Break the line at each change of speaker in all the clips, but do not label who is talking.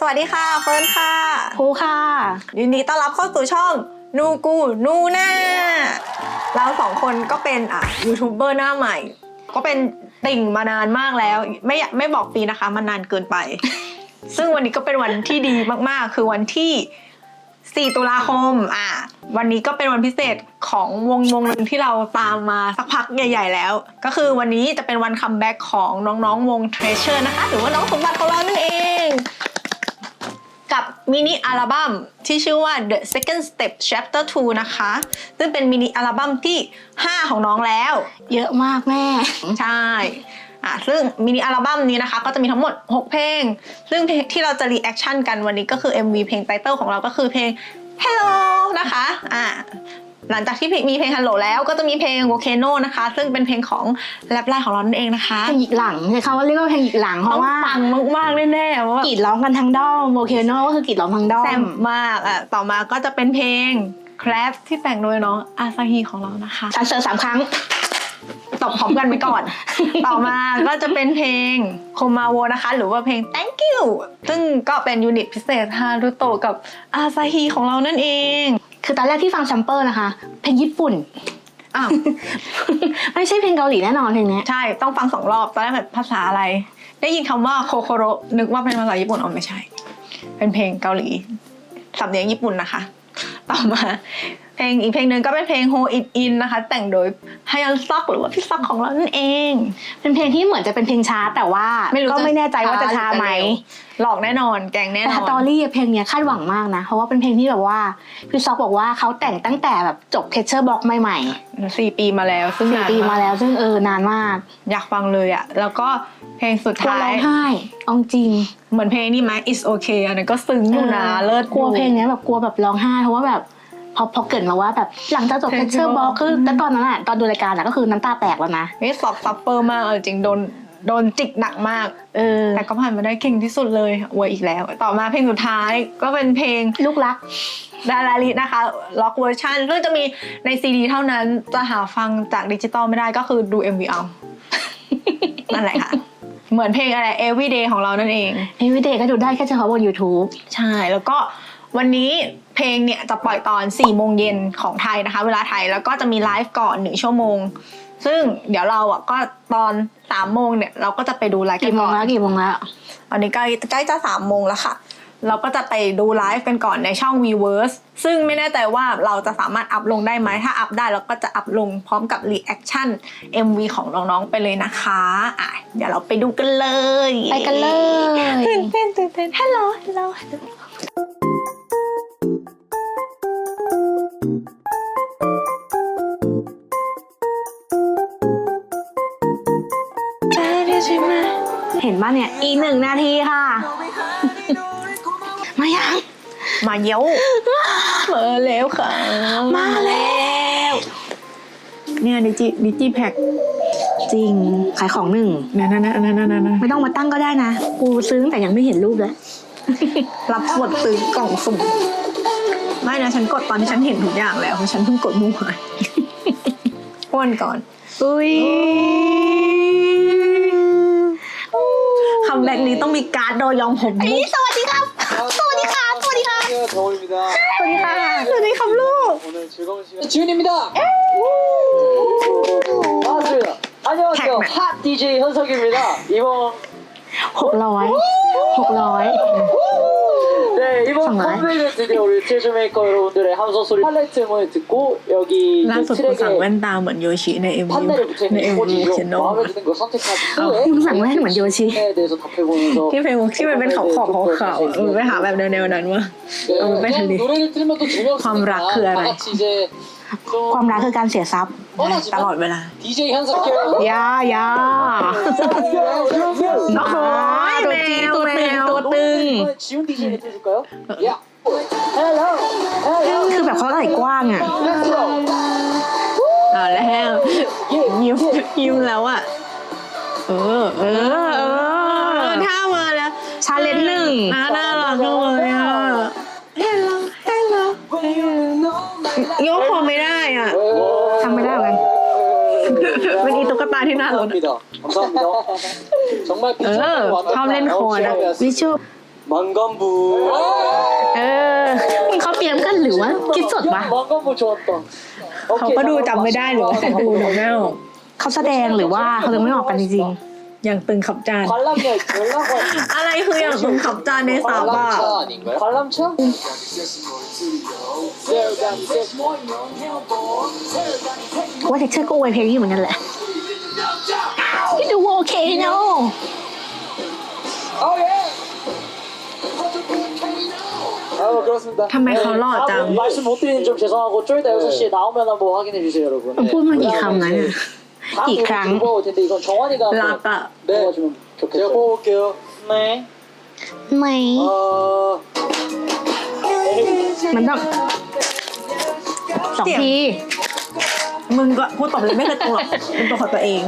สวัสดีค่ะเฟิร์นค่ะ
ครูค่ะ
ยินดีต้อนรับเข้าสู่ช่องนูกูนูน่าเราสองคนก็เป็นอะยูทูบเบอร์หน้าใหม่ ก็เป็นติ่งมานานมากแล้ว ไม่อยากไม่บอกปีนะคะ มันนานเกินไป ซึ่งวันนี้ก็เป็นวันที่ดีมากๆ คือวันที่ 4 ตุลาคมอะวันนี้ก็เป็นวันพิเศษของวงวงหนึ่งที่เราตามมาสักพักใหญ่ ๆ แล้ว ก็คือวันนี้จะเป็นวันคัมแบ็กของน้องๆวง Treasure นะคะ หรือว่าน้องสมบัติของเรานั่นเอง กับมินิอัลบั้มที่ชื่อว่า The Second Step Chapter 2 นะคะ ซึ่งเป็นมินิอัลบั้มที่ 5 ของน้องแล้ว
เยอะมากแม่
ใช่อะซึ่งมินิอัลบั้มนี้นะคะ ก็จะมีทั้งหมด 6 เพลง ซึ่งเพลงที่เราจะรีแอคชั่นกันวันนี้ก็คือ MV เพลงไตเติลของเราก็คือเพลง Hello นะคะ อะ หลังจากที่มีเพลง Hello แล้วก็จะมีเพลง Volcano นะคะ ซึ่งเป็นเพลงของแรปไลน์ของเรานั่นเองนะคะ
เพลงหยิกหลังใช้คำว่าเรียกว่าเพลงหยิกหลังเพ
ต้อ
ราะ
ง
ว่า
ปังมากๆแน่ๆเพราะว่าก
รีดร้องกันทั้งด้อมโวเคโนก็คือกรีดร้องทั้งด้อ
แซ่
ม
บมากอะต่อมาก็จะเป็นเพลง Clap ที่แต่งโดยน้องอาซาฮีของเรานะคะ
ชันเซอร์สามครั้ง
ตบพร้อมกันไปก่อน ต่อมาก็จะเป็นเพลงโคมาโวนะคะ หรือว่าเพลง thank you ซึ่งก็เป็นยูนิตพิเศษฮารุโตะกับอาซาฮีของเรานั่นเอง
คือตอนแรกที่ฟังแซมเปิลนะคะ เพลงญี่ปุ่น
อ้าว
ไม่ใช่เพลงเกาหลีแน่นอนเพลงเนี้ย
ใช่ต้องฟังสองรอบ ตอนแรกแบบภาษาอะไร ได้ยินคำว่าโคโคโรนึกว่าเป็นภาษาญี่ปุ่นอ๋อไม่ใช่ เป็นเพลงเกาหลีสำเนียงญี่ปุ่นนะคะ ต่อมา เพลงอีกเพลงหนึ่งก็เป็นเพลง Hold It In นะคะ แต่งโดยฮยันซ็อกหรือว่าพี่ซ็อกของเรานั่นเอง
เป็นเพลงที่เหมือนจะเป็นเพลงช้าแต่ว่า
ไม่รู้
ก็
จะ
ไม่แน่ใจว่าจะช้าไหม
เร็ว หลอกแน่นอน แกงแน่
แต่
น
ส
อน
ตอรี่เพลงเนี้ยคาดหวังมากนะ เพราะว่าเป็นเพลงที่แบบว่าพี่ซอกบอกว่าเขาแต่งตั้งแต่แบบจบเพชเชอร์บ็อกใหม่
สี่ปีมาแล้ว ซึ่ง
ๆสี่
นาน
ปีมาแล้วซึ่งเออนานมาก
อยากฟังเลยอะแล้วก็เพลงสุด
กลัว
ท้า
ร้อย งไห้เอาจริง
เหมือนเพลงนี่ไหม is okay อันนั้นก็ซึ้งอยู่นะ
ออ
เลิศ
กลัวเพลงเนี้ยแบบกลัวแบบร้องไห้เพราะว่าแบบ พอพอเกิดมาว่าแบบหลังจากจบ
เพ
เพ
ลง
ชเชอร์บ็อกคือ
อืม
แต่ตอนนั้นอะตอนดูรายการอะก็คือน้ำตาแตกแล้วนะ
นี่สอบซัฟเฟอร์มากเอาจริงโดนโดนจิกหนักมาก
เออ
แต่ก็ผ่านมาได้เก่งที่สุดเลยอวยอีกแล้ว ต่อมาเพลงสุดท้ายก็เป็นเพลง
ลูกรัก
ดาราลินะคะล็อกเวอร์ชันซึ่งจะมีในซีดีเท่านั้นจะหาฟังจากดิจิตอลไม่ได้ก็คือดู MV เอา นั่นแหละค่ะ เหมือนเพลงอะไร Everyday ของเรานั่นเอง
เอวิเดย์ก็ดูได้แค่เฉพาะบน YouTube
ใช่ แล้วก็ วันนี้เพลงเนี่ยจะปล่อยตอน4โมงเย็นของไทยนะคะ เวลาไทยแล้วก็จะมีไลฟ์ก่อน1ชั่วโมง ซึ่งเดี๋ยวเราอะก็ตอน3โมงเนี่ยเราก็จะไปดูไลฟ์กั
กี่
น
โม
ก่
ง
อน
แล้วกี่โมงแล้ว
ตอนนี้ใกล้ใกล้จะ3โมงแล้วค่ะ เราก็จะไปดูไลฟ์กันก่อนในช่อง Weverse ซึ่งไม่แน่ใจว่าเราจะสามารถอัพลงได้ไหมถ้าอัพได้เราก็จะอัพลงพร้อมกับ reaction MV ของน้องๆไปเลยนะคะอะเดี๋ยวเราไปดูกันเลย
ไปกันเลย
ตื่นเต้นตื่นเต้น Hello Hello Hello
เห็ นป่ะเนี่ย อีกหนึ่งนาทีค่ะ มายัง
มาเย้วมาแล้วค่ะ
มาแล้ว
เนี่ยดิจิดิจิแพ็ค
จริง ขายของหนึ่ง
นั่นนั่นนั่นนั่นนั่น
ไม่ต้องมาตั้งก็ได้นะ กูซื้อตั้งแต่ยังไม่เห็นรูปเลย
รับกดซื้อกล่องสุ่มไม่นะ ฉันกดตอนที่ฉันเห็นทุกอย่างแล้วเพราะฉันเพิ่งกดเมื่อวานอ้วนก่อน
อุ้ย
คั มแบ็กนี้ต้องมีการ์ดโดยยองผมมุก
สวัสดีครับ สวัสดีครับ สวัสดีครับ
안녕하세요 정원입 니.
สวัสดีค่ะสวัสดีครับลูก
오늘 즐거운 시간 지훈입니 다. 반갑습니 다. 안녕하세요
팩 맨.
핫 DJ 현석입니 다. 이번
หกร้อยหกร้อย
네 이번
정말?
컴백은 드디어 우리 트레저 메이커 여러분들의 함성 소리 팔레트 음원을 듣고 여기
ล่า
이제
สุดกูสั่งแว่
트랙에
นตาเหมือนโยชิในเอ็มวี
판넬에 붙어
ใน
있는
เอ็มวี
이모지
เขียน
중
โน้
마음에 드는 걸 선택한 후에
มึงสั่งแว่นเหมือนโยชิ
에 대해서 답해보면서
ที่เพลงที่มันเป็นขาวขอบขาวขาวๆเออไปหาแบบแนวๆนั้นวะ
네,
어, 빨리
그냥
달리.
노래를 틀면 또 재미없으니까
ความรักคืออะไร
다 같이 이제
ความ
좀
รักคือการเสียทรัพย์
ตลอดเวลา
DJ 현석형
ยายา
โอ้โห
ตัวจริงตัวตึงตัวตึง
지훈 DJ 해줄까요? 야. 헬로. 헬로.
คือแบบเขาไหล่กว้างอ่ะ
Let's go.
เอาแล้ว
예.
ยิ้มยิ้มแล้วอ่ะ เออ เออ เออ อ
เป็
นอีตุ๊กตาที่น่ารัก
감사합니다. 감사합니다. 정말
เออชอบเล่นคอร์ดอะ
วิชวล
망간부.
เออมึงเขาเตรียมกันหรือว่าคิดสดวะ
망간부 좋았다.
เขาก็ดูจำไม่ได้หรือว่าดูหนังแม่ออก
เขาแสดงหรือว่าเขายังไม่ออกกันจริง
อย่างตึงขับจาน
관람차 관람차
อะไรคืออย่างตึงขับจานในสาวบ้า
아닌가요? 관람차? 네,
ๆ ว่าเท็กเชอร์ก็อวยเพลงนี้เหมือนกันแหละ พี่ดูโอเคเนาะ
아 예. 아 그렇습니다.
ทำไมเขาหล่อจัง
다음 말씀 못 드리는 점 죄송하고 좀 이따 6시에 나오면 한번 확인해 주세요 여러분.
มันพูดมากี่คำนะเนี่ย
다음
이
부분
강.
무거울 텐데 이건 정환이가
รัก
한번
อะ
뽑아주면 좋겠어요. 제가 뽑을게요. 네.
ไม่
어.
มันต้องสองที
มึงก็พูดตอบเลยไม่เคยตรงหรอกเป็นตัวของตัวเอง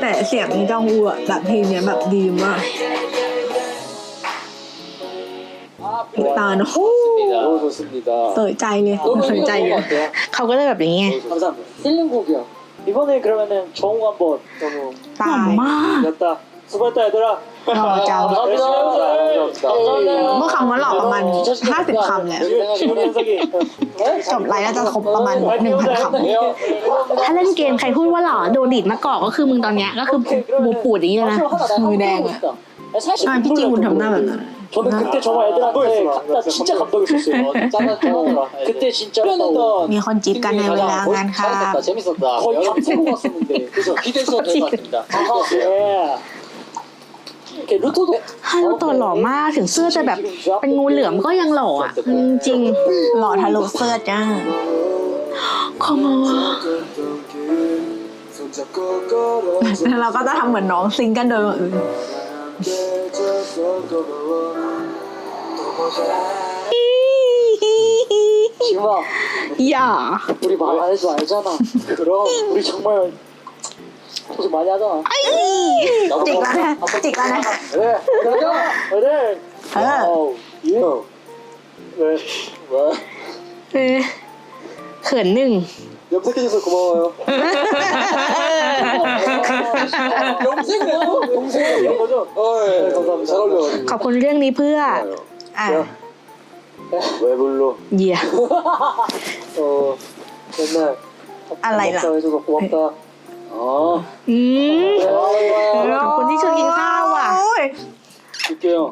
แต่เสียงจองอูอะแบบเพลงเนี้ยแบบดีมากตาเนาะ
너무 좋습니다.
เสยใจเลย
너무
เสยใจ
좋은
เลย
것 같아요.
เขาก็เลยแบบอย่างเงี้ย
감사합니다. 힐링곡이요. 이번에 그러면은 정우 한번 너무
ตา
หล่อย มาก
됐다. 수고했다 얘들아.
หล่อจัง
감사합니다. 감사합니다.
เมื่อคำว่าหล่อประมาณ 50คำแล้ว
우리 현석이.
จบไลฟ์น่าจะครบประมาณหนึ่งพันคำ
ถ้าเล่นเกมใครพูดว่าหล่อโดนดีดมะกอกก็คือมึงตอนเนี้ยก็คือบูปูดอย่างนี้เลยนะ
มือ
아,
사실
ใช่พี่จริงคุณทำหน้าแบบนั้น
저는 그때 정말 애들한테 나 진짜 감동했었어요. 그때 진짜
มีคนจีบกันในเวลางานค่ะ
재밌었다.
거의 밤새고 갔었는데.
그래서 기대했어도 될 것 같습니다.
예. 이렇게 루토도
ฮัลโหลตัวหล่อมากถึงเสื้อจะแบบเป็นงูเหลือมก็ยังหล่ออ่ะจริง
หล่อทะลุเสื้อจ้า
ๆคอมาวะ
แล้วเราก็จะทำเหมือนน้องซิงกันโดยบังเอิญ
지금아
อย่า
우리 말 안 해도 알잖아. 그럼 우리 정말 고생 많이 하잖아.
จิกแล้วนะจิกแล้วนะ
그래. 그래. 그래.
아.
와우. 예. 왜? 왜?
เออเขินหนึ่ง
염색해줘서 고마워요. 염색이요? 동생 이런 거죠? 어, 예. 네, 감사합니다. 잘 어울려가지고.
ขอบคุณเรื่องนี้เพื่อ
อ่ะ
왜 불러?
เยี่ย
어, 맨날
알라이라.
먹자 해줘서 고맙다.
อ๋
ออืม
ขอบคุณที่ชวนกินข้าวว่ะ
โพี่
เกล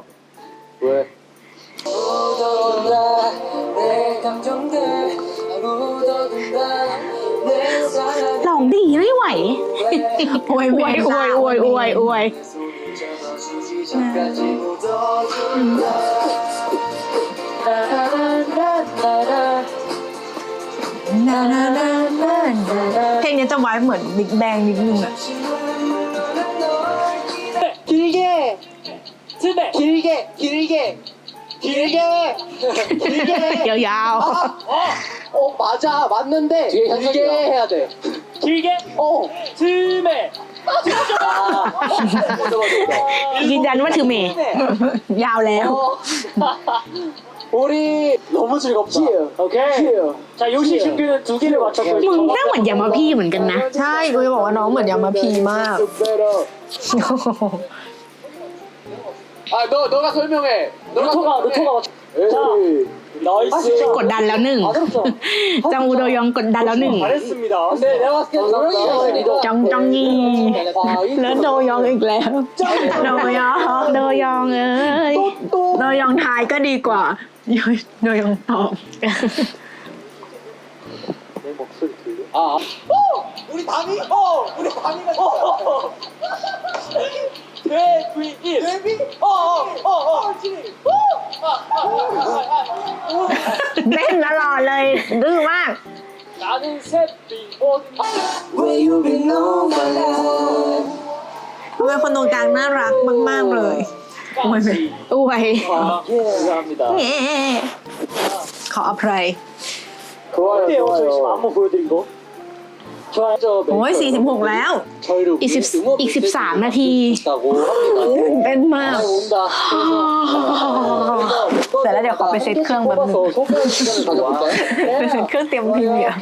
เว้ย
หลองดีไม่ไหว
อ้ย
อวยอวยอวยอวยอวย
เพลงนี้จะไว้เหมือนบิ๊กแบงนิดนึงอะ
길게 틀에 길게 길게 길게 길게
ยาว
어 맞아 맞는데
뒤에
길게
현석이야.
해야 돼 길게 어 틈에 아
ๆยืนยันว่าถือเมย์
ยาวแล้ว
우리 너무 즐겁다 오케이 자 요시 신규는 두 개를 맞췄고
มึงหน้าเหมือนยามาพี่เหมือนกันนะ
ใช่กูจะบอกว่าน้องเหมือนยามาพีมาก
아너 너가 설명해. 너가
루토가 루토가 맞 자, 나이스
กดดันแล้วหนึ่ง
맞았어
จังอูโดยองกดดันแล้วหนึ่ง
잘했습니다 네 내가 봤을 때 노랑이가 리더
จองจองยีแล้วโดยองอีกแล้วโดยอง
โดยองเอ้ย
โดยองทายก็ดีกว่า โดยองตอบ
내 목소리 들려?
아
우리 담이 어 우리 담이가 어 데뷔 일 데뷔 어어어어
เล่นตลอดเลยดื้อมาก
나는 셋 비보
เป็นคนตรงกลางน่ารักมาก ๆ เลย อุ้ยไห
อวย
ยขออภัยโอ้ย46 แล้ว
อีกสิบอีกสิบสามนาที
เป็นมาก แต่แล้วเดี๋ยวขอไปเซตเครื่องแบบนึงไปเซตเครื่องเตรียมพิมพ์อะ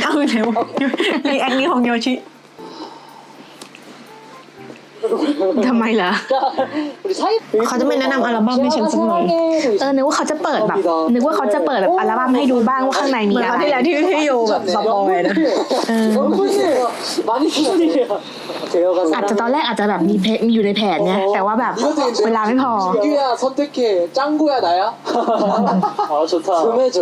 เอา
ไปไหนวะนี่แอคนี้ของโยชิ
ทำไมเหรอ
자, 우리 사이
เขาจะไม่แนะนำอัลบั้มให้ฉันสักหน่อย
เออนึกว่าเขาจะเปิดแบบ นึกว่าเขาจะเปิดแบบอัลบั้มให้ดูบ้างว่าข้างในมี
เหมือน
อะ
คราว
ไร
ที่แล้วที่พี่โยแบบสปอยนะ
얼굴이에요. 많이 기다려요. 제어가
อาจจะตอนแรกอาจจะแบบมีเพมีอยู่ในแผนเนี่ยแต่ว่าแบบเวลาไม่พอ
유야 선택해. 짱구야 나야?
아 좋다.
금해줘.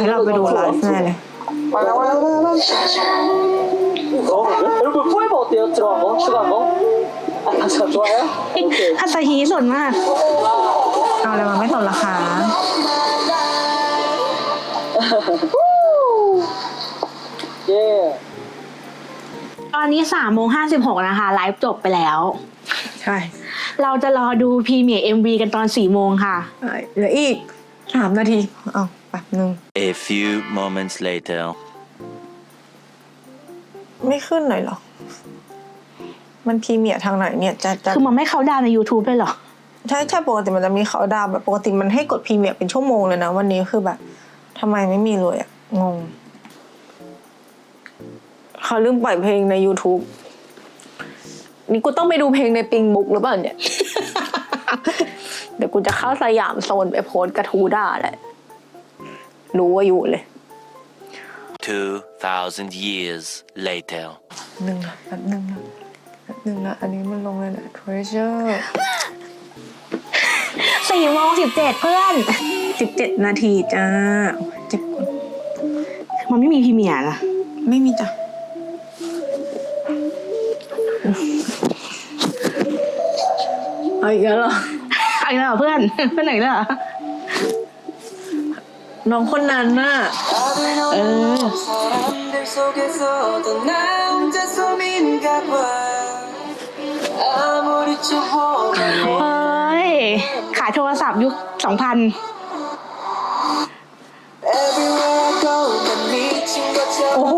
ให้เราไปดูไลฟ์แน่เลย
여러분 포에버 어때요? 들어간 거? 추가한 거? 아, 저 좋아요? 오케이.
อาซาฮีส่วนมาก
เอาอะไรมาไม่สนราคา
예.
ตอนนี้สามโมงห้าสิบหกนะคะ ไลฟ์จบไปแล้ว
ใช่
เราจะรอดูพรีเมียร์เอ็มวีกันตอนสี่โมงค่ะ
เหลืออีกสามนาที เอา แป๊บนึง
A few moments later.
ไม่ขึ้นหน่อยเหรอ มันพรีเมียร์ทางไหนเนี่ยจะจะ
คือมันไม่เข้าดาวน์ใน YouTube เลยเหรอ
ใช่ใช่ปกติมันจะมีเขาดาวน์แบบปกติมันให้กดพรีเมียร์เป็นชั่วโมงเลยนะ วันนี้คือแบบทำไมไม่มีเลยอะงง เขาลืมปล่อยเพลงใน YouTube นี่กูต้องไปดูเพลงในปิงบุ๊กหรือเปล่าเนี่ย เดี๋ยวกูจะเข้าสยามโซนไปโพสต์กระทูด่าแหละ รู้ว่าอยู่เลย
2,000 years later.
หนึ่งนะแป๊บหนึ่งนะแป๊บหนึ่งนะอันนี้มันลงเลยนะ treasure
สี่โมงสิบเจ็ดเพื่อน
สิบเจ็ดนาทีจ้าเจ็บ
มันไม่มีพรีเมียร์นะ
ไม่มีจ้ะเอาอีกแล้วเหรอ
ไอ้แล้วเหรอเพื่อน เพื่อนไหนแล้วเหรอ
น้องคนนั้นน่ะ
เออขายโทรศัพท์ยุคสองพัน
โอ้โห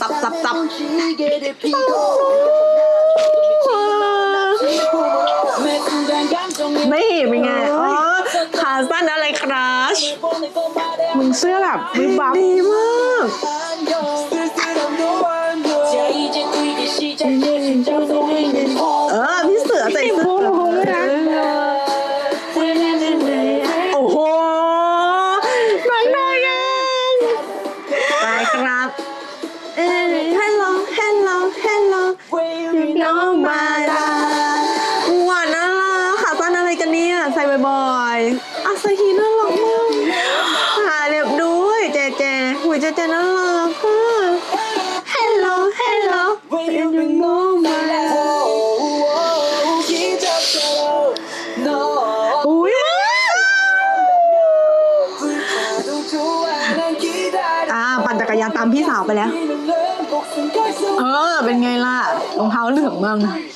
ซับซับซับนี่เป็นไงอ๋อขาสั้นอะไรครัช
มึงเสื้อแบบวิบวับ
ดีมาก 忙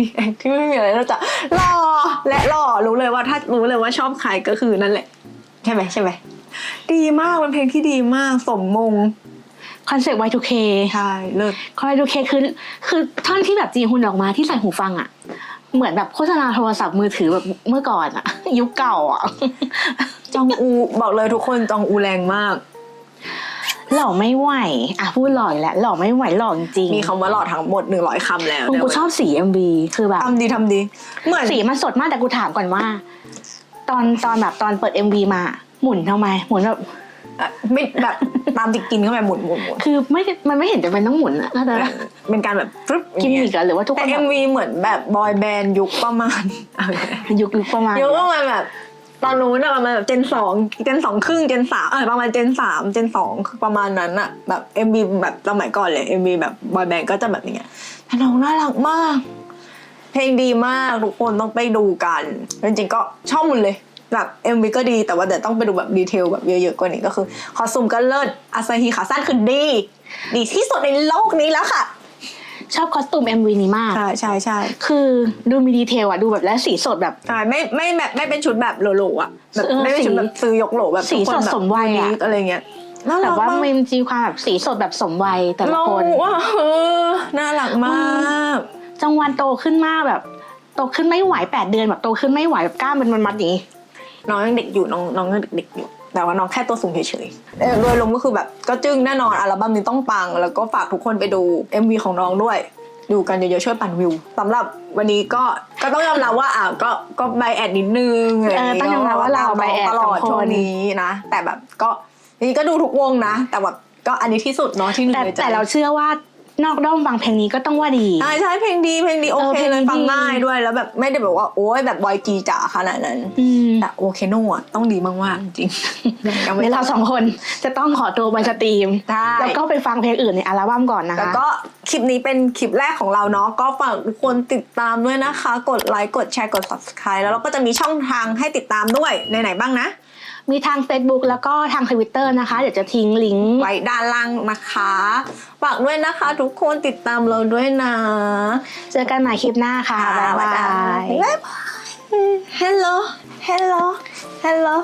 ตกไปแล้วทุกคนกินหนักมากเป็นการรีแอที่ไม่มีอะไรนอกจากหล่อและหล่อรู้เลยว่าถ้ารู้เลยว่าชอบใครก็คือนั่นแหละ ใช่ไหมใช่ไหมดีมากเป็นเพลงที่ดีมากสมมง
คอนเซ็ปต์ Y2K
ใช่เลิศ
คอนเซ็ปต์ Y2K คือคือท่อนที่แบบจีฮุนออกมาที่ใส่หูฟังอะเหมือนแบบโฆษณาโทรศัพท์มือถือแบบเมื่อก่อนอะยุคเก่าอะ
จองอูบอกเลยทุกคนจองอูแรงมาก
หล่อไม่ไหวอะพูดหล่ออีกแล้วหล่อไม่ไหวหล่อจริงๆ
มีคำว่าหล่อทั้งหมดหนึ่งร้อยคำแล้ว
คุณกูชอบสี MV คือแบบ
ทำดีทำดี เหมือน
สีมันสดมากแต่กูถามก่อนว่า ตอนตอนแบบตอนเปิด MV มาหมุนทำไมหมุนแบบ
อะไม่แบบตามติดกินเข้าไปหมุนหมุนหมุน
คือไม่ มันไม่เห็นจะเป็นต้องหมุนอะก็แต่
เป็นการแบบฟึ๊บ
กิมมิกอะหรือว่าทุกค
แต่
น
เอ็มวีเหมือนแบบบอยแบนด์ยุคประมาณ
ยุคยุคประมาณ
ยุคประมาณแบบ ตอนนู้นอะประมาณแบบเจนสองเจนสองครึ่งเจนสามเออประมาณเจนสามเจนสองประมาณนั้นอะแบบเอ็มวีแบบสมัยก่อนเลยเอ็มวีแบบบอยแบนด์ก็จะแบบอย่างเงี้ยแต่น้องน่ารักมาก เพลงดีมากทุกคนต้องไปดูกันจริงๆก็ชอบหมดเลยแบบ MV ก็ดีแต่ว่าเดี๋ยวต้องไปดูแบบดีเทลแบบเยอะๆกว่านี้ก็คือคอสตูมก็เลิศอาซาฮีขาสั้นคือดี ดีที่สุดในโลกนี้แล้วค่ะ
ชอบคอสตูม MV นี้มาก
ใช่ใช่ใช่
คือดูมีดีเทลอะดูแบบและสีสดแบบ
ใช่ไม่ไม่แบบไม่เป็นชุดแบบโหลๆอะแบบ
เออ
ไม่เป็นชุด
สี
แบบซื้อยกโหลแบบ
สี
ทุกคน
สด
แบบ
สมวัยอะ
unique อะไรเงี้ยน่า
แต่
รัก
ว่า
มา
มัน
ก
มีความแบบสีสดแบบสมวัยแต่ละคน
เราว่าเออน่ารักมาก
จังหวันโตขึ้นมากแบบ โตขึ้นไม่ไหวแปดเดือนแบบโตขึ้นไม่ไหวแบบกล้ามเป็นมันมัดอย่างนี้
น้องยังเด็กอยู่น้องน้องยังเด็กๆอยู่ แต่ว่าน้องแค่ตัวสูงเฉยๆเออโดยรวมก็คือแบบก็จึ้งแน่นอนอัลบั้มนี้ต้องปัง แล้วก็ฝากทุกคนไปดู MV ของน้องด้วย ดูกันเยอะๆช่วยปั่นวิวสำหรับวันนี้ก็ก็ต้องยอมรับว่าอะก็ก็ไบแอดนิดนึงะไร
เออต้องยอมรับว่าเรา bias
ตลอด
สองคน
ช่วงนี้นะ แต่แบบก็นี่ก็ดูทุกวงนะ แต่แบบก็อันนี้ที่สุดเนาะที่หนึ่
แต่
งในใจ
แต่เราเชื่อว่า นอกด้อมฟังเพลงนี้ก็ต้องว่าดี
ใช่ใช่เพลงดีเพลงดีโอ
เออ
เค
เพลง
เลยฟัง
ดี
ง่ายด้วยแล้วแบบไม่ได้แบบว่าโอ้ยแบบวายจีจ๋าขนาดนั้น
อืม
แต่โอเคโน่อะต้องดีมากๆจริงๆยังไม่
เดี๋ยวเราสองคนจะต้องขอตัวไปสตรีม
ได้
แล้วก็ไปฟังเพลงอื่นในอัลบั้มก่อนนะคะ
แล้วก็คลิปนี้เป็นคลิปแรกของเราเนาะก็ฝากทุกคนติดตามด้วยนะคะ กดไลค์กดแชร์กด subscribe แล้วเราก็จะมีช่องทางให้ติดตามด้วยในไหนบ้างนะ
มีทาง Facebook แล้วก็ทางทวิตเตอร์นะคะ เดี๋ยวจะทิ้งลิงก์
ไว้ด้านล่างนะคะฝากด้วยนะคะ ทุกคนติดตามเราด้วยนะ
เจอกันใหม่คลิปหน้าค่ะ บ๊ายบาย
บ๊ายบาย Hello Hello Hello